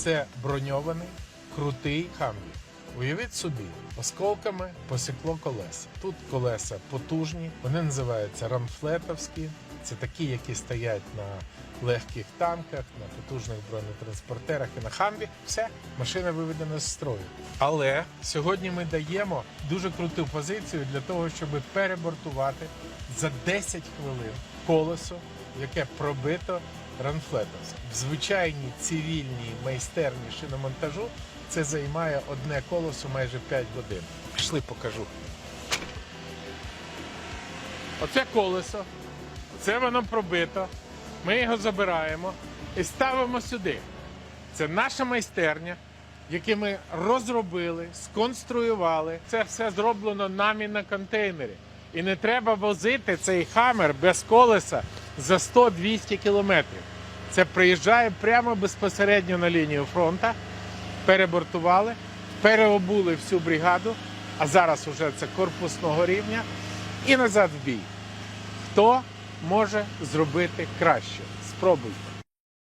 Це броньований, крутий хамві. Уявіть собі, осколками посікло колеса. Тут колеса потужні, вони називаються рамфлетовські. Це такі, які стоять на легких танках, на потужних бронетранспортерах і на хамві. Все, машина виведена з строю. Але сьогодні ми даємо дуже круту позицію для того, щоб перебортувати за 10 хвилин колесо, яке пробито ранфлетовським. В звичайній цивільній майстерні шиномонтажу це займає одне колесо майже 5 годин. Пішли, покажу. Оце колесо, це воно пробито. Ми його забираємо і ставимо сюди. Це наша майстерня, яку ми розробили, сконструювали. Це все зроблено нами на контейнері. І не треба возити цей хамер без колеса за 100-200 кілометрів. Це приїжджає прямо безпосередньо на лінію фронту, перебортували, переобули всю бригаду, а зараз уже це корпусного рівня, і назад в бій. Хто може зробити краще? Спробуйте.